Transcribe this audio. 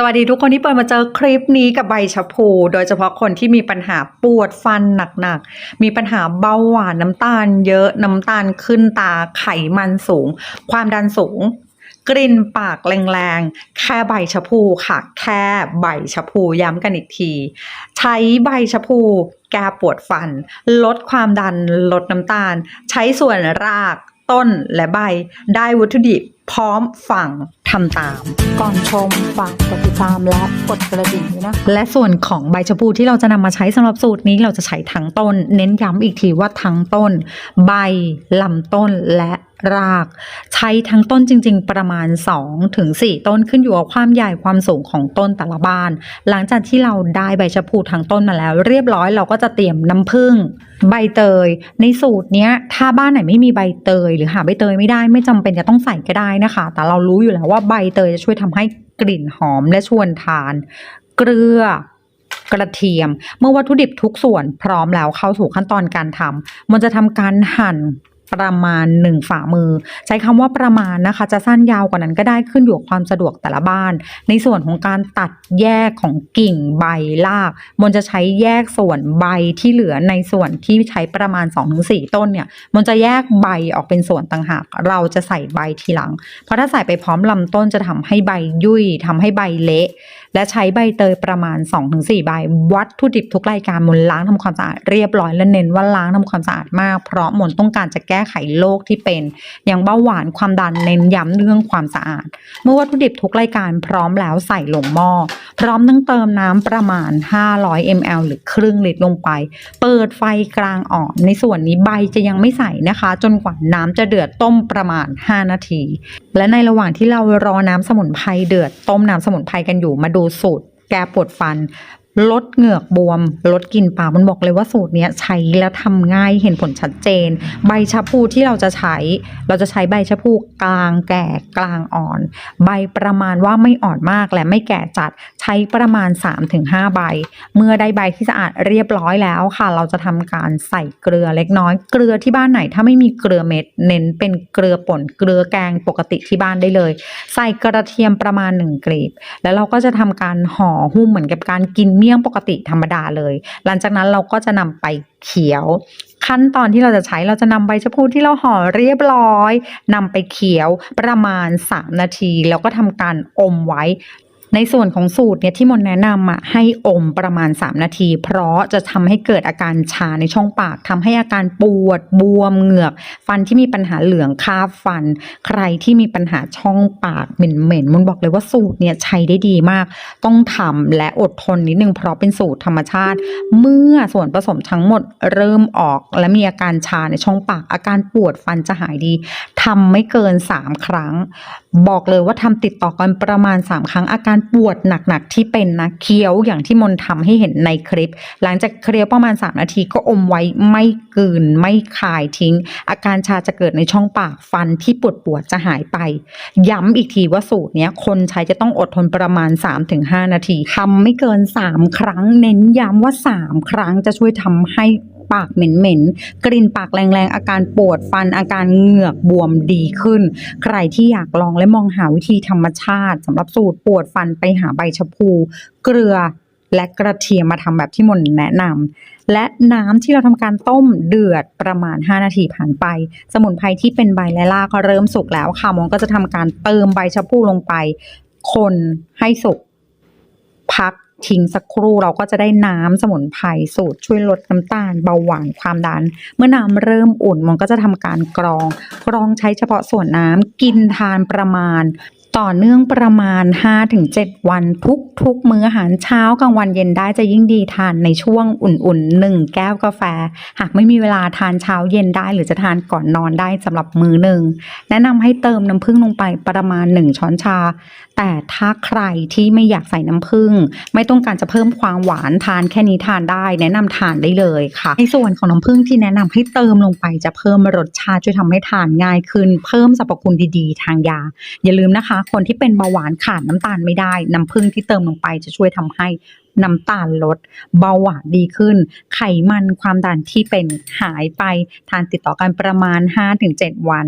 สวัสดีทุกคนที่เปิดมาเจอคลิปนี้กับใบชะพู โดยเฉพาะคนที่มีปัญหาปวดฟันหนักๆ มีปัญหาเบาหวานน้ำตาลเยอะน้ำตาลขึ้นตาไขมันสูง ความดันสูง กลิ่นปากแรงๆ แค่ใบชะพูค่ะ แค่ใบชะพูย้ำกันอีกที ใช้ใบชะพูแก้ปวดฟัน ลดความดันลดน้ำตาล ใช้ส่วนรากต้นและใบได้วัตถุดิบพร้อมฝัง ทำตาม ก่อนชมฝากกดติดตามและกดกระดิ่งด้วยนะคะและส่วนของใบชะพูที่เราจะนำมาใช้สำหรับสูตรนี้เราจะใช้ทั้งต้น เน้นย้ำอีกทีว่าทั้งต้น ใบลำต้นและราก ใช้ทั้งต้นจริง ๆ ประมาณ2ถึง4ต้นขึ้นอยู่กับความใหญ่ความสูงของต้นแต่ละบ้าน หลังจากที่เราได้ใบชะพูทั้งต้นมาแล้ว เรียบร้อยเราก็จะเตรียมน้ำผึ้งใบเตย ในสูตรเนี้ยถ้าบ้านไหนไม่มีใบเตย หรือหาใบเตยไม่ได้ไม่จำเป็นจะต้องใส่ก็ได้นะคะ แต่เรารู้อยู่แล้วว่าใบเตยจะช่วยทำให้กลิ่นหอมและชวนทาน เกลือกระเทียม เมื่อวัตถุดิบทุกส่วนพร้อมแล้วเข้าสู่ขั้นตอนการทำมันจะทำการหั่น ประมาณหนึ่งฝ่ามือ ใช้คำว่าประมาณนะคะ จะสั้นยาวกว่านั้นก็ได้ขึ้นอยู่กับความสะดวกแต่ละบ้าน ในส่วนของการตัดแยกของกิ่งใบรากมนจะใช้แยกส่วนใบที่เหลือในส่วนที่ใช้ประมาณ 2-4 ต้นเนี่ยมนจะแยกใบออกเป็นส่วนต่างหาก เราจะใส่ใบทีหลัง เพราะถ้าใส่ไปพร้อมลำต้นจะทำให้ใบยุ่ยทำให้ใบเละ และใช้ใบเตยประมาณ 2-4 ใบ วัตถุดิบทุกรายการมนล้างทำความสะอาดเรียบร้อยและเน้นว่าล้างทำความสะอาดมากเพราะมนต้องการจะแก้ก้ไขโรคที่เป็น อย่างเบาหวานความดันเน้นย้ำเรื่องความสะอาด เมื่อวัตถุดิบทุกรายการพร้อมแล้วใส่ลงหม้อ พร้อมทั้งเติมน้ำประมาณ 500 ml หรือครึ่งลิตรลงไป เปิดไฟกลางอ่อนในส่วนนี้ใบจะยังไม่ใส่นะคะ จนกว่าน้ำจะเดือดต้มประมาณ 5 นาที และในระหว่างที่เรารอน้ำสมุนไพรเดือดต้มน้ำสมุนไพรกันอยู่มาดูสูตรแก้ปวดฟัน ลดเหงือกบวม ลดกลิ่นปากมันบอกเลยว่าสูตรนี้ใช้แล้วทำง่ายเห็นผลชัดเจน ใบชะพูที่เราจะใช้ เราจะใช้ใบชะพูกลางแก่กลางอ่อน ใบประมาณว่าไม่อ่อนมากและไม่แก่จัดใช้ประมาณ 3-5 ใบ เมื่อได้ใบที่สะอาดเรียบร้อยแล้วค่ะ เราจะทำการใส่เกลือเล็กน้อย เกลือที่บ้านไหนถ้าไม่มีเกลือเม็ดเน้นเป็นเกลือป่นเกลือแกงปกติที่บ้านได้เลย ใส่กระเทียมประมาณ1กลีบแล้วเราก็จะทำการห่อหุ้มเหมือนกับการกินเมี่ยงปกติธรรมดาเลย หลังจากนั้นเราก็จะนำไปเขียว ขั้นตอนที่เราจะใช้เราจะนำใบชะพูที่เราห่อเรียบร้อยนำไปเขียวประมาณ 3 นาที แล้วก็ทำการอมไว้ ในส่วนของสูตรเนี่ยที่มนแนะนำอะให้อมประมาณ 3 นาที เพราะจะทำให้เกิดอาการชาในช่องปากทำให้อาการปวดบวมเหงือก ฟันที่มีปัญหาเหลืองคาบฟัน ใครที่มีปัญหาช่องปากเหม็นๆมนบอกเลยว่าสูตรเนี่ยใช้ได้ดีมาก ต้องทำและอดทนนิดนึงเพราะเป็นสูตรธรรมชาติ เมื่อส่วนผสมทั้งหมดเริ่มออก และมีอาการชาในช่องปาก อาการปวดฟันจะหายดี ทำไม่เกิน 3 ครั้ง บอกเลยว่าทำติดต่อกันประมาณ 3 ครั้ง อาการปวดหนักๆที่เป็นนะเคี้ยวอย่างที่มนทำให้เห็นในคลิป หลังจากเคี้ยวประมาณ 3 นาทีก็อมไว้ไม่กืนไม่คายทิ้ง อาการชาจะเกิดในช่องปากฟันที่ปวดปวดจะหายไป ย้ำอีกทีว่าสูตรเนี้ยคนใช้จะต้องอดทนประมาณ 3-5 นาทีทำไม่เกิน 3 ครั้ง เน้นย้ำว่า 3 ครั้งจะช่วยทำให้ ปากเหม็นๆ กลิ่นปากแรงๆ อาการปวดฟันอาการเหงือกบวมดีขึ้น ใครที่อยากลองและมองหาวิธีธรรมชาติสำหรับสูตรปวดฟันไปหาใบชะพู เกลือและกระเทียมมาทำแบบที่มนแนะนำและน้ำที่เราทำการต้มเดือดประมาณ 5 นาทีผ่านไป สมุนไพรที่เป็นใบและรากก็เริ่มสุกแล้วค่ะมนก็จะทำการเติมใบชะพูลงไป คนให้สุกพัก ทิ้งสักครู่เราก็จะได้น้ำสมุนไพรสูตรช่วยลดน้ำตาลเบาหวานความดัน เมื่อน้ำเริ่มอุ่นมันก็จะทำการกรอง กรองใช้เฉพาะส่วนน้ำกินทานประมาณ ต่อเนื่องประมาณ 5-7 วันทุกทุกมื้ออาหารเช้ากลางวันเย็นได้จะยิ่งดีทานในช่วงอุ่นๆ1แก้วกาแฟ หากไม่มีเวลาทานเช้าเย็นได้ หรือจะทานก่อนนอนได้สำหรับมื้อหนึ่ง แนะนำให้เติมน้ำผึ้งลงไปประมาณ 1 ช้อนชา แต่ถ้าใครที่ไม่อยากใส่น้ำผึ้งไม่ต้องการจะเพิ่มความหวานทานแค่นี้ทานได้ แนะนำทานได้เลยค่ะ ในส่วนของน้ำผึ้งที่แนะนำให้เติมลงไปจะเพิ่มรสชาติช่วยทำให้ทานง่ายขึ้น เพิ่มสรรพคุณดีๆ ทางยา อย่าลืมนะคะคนที่เป็นเบาหวานขาดน้ำตาลไม่ได้น้ำผึ้งที่เติมลงไปจะช่วยทำให้น้ำตาลลด เบาหวานดีขึ้น ไขมันความดันที่เป็นหายไป ทานติดต่อกันประมาณ 5-7 วัน